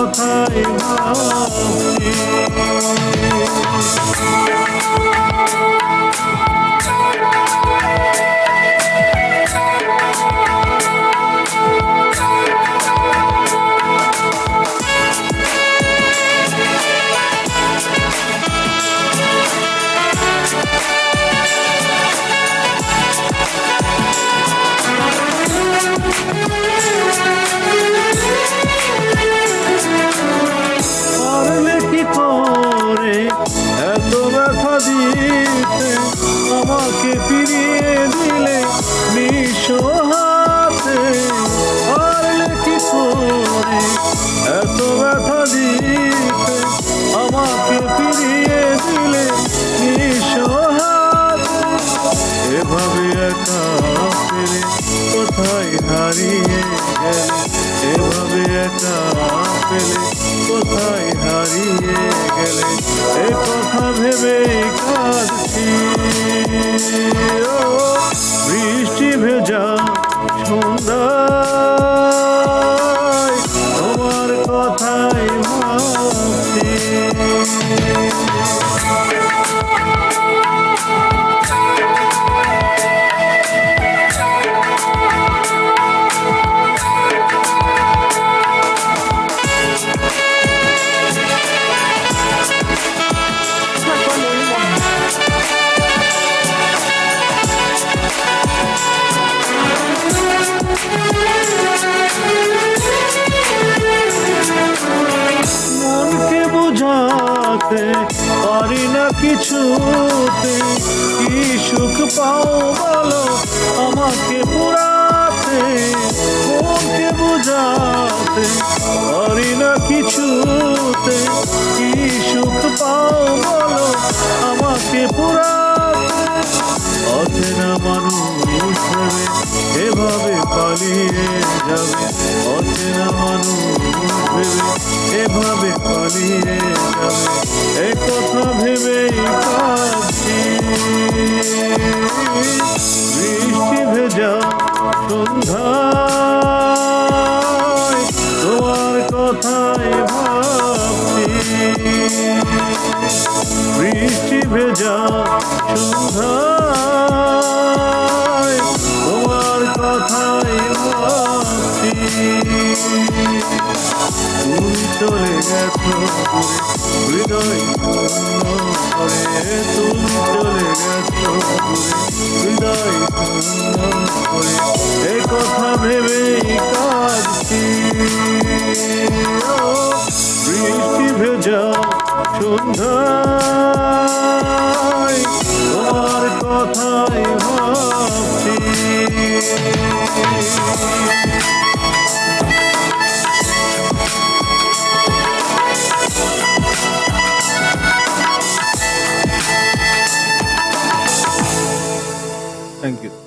কথাই ভাবছি ফিরিয়ে দিলে নিঃস্ব হাতে এভাবে একা ফিরে কোথায় হারিয়ে গেলে? এভাবে একা ফেলে কোথায় হারিয়ে গেলে? এ কথা ভেবে বোঝাতে পারি না কিছুতে। কি সুখ পাও বলো আমাকে পুরাতে, মনকে বোঝাতে। পারি না কিছুতে, কি সুখ পাও বলো আমাকে পুরাতে। অচেনা মানুষ ভেবে এভাবে পালিয়ে যাবে। অচেনা মানুষ ভেবে এভাবে পালিয়ে ভেজা সন্ধ্যায়। তোমার কথাই ভাবছি। বৃষ্টি ভেজা সন্ধ্যায়। তোমার কথাই ভাবছি। তুমি চলে গেছো হৃদয় করে তুমি চলে গেছো হৃদয় করে কথা ভেবে কাঁদছি ভেজা সন্ধ্যায় কথায় Thank you.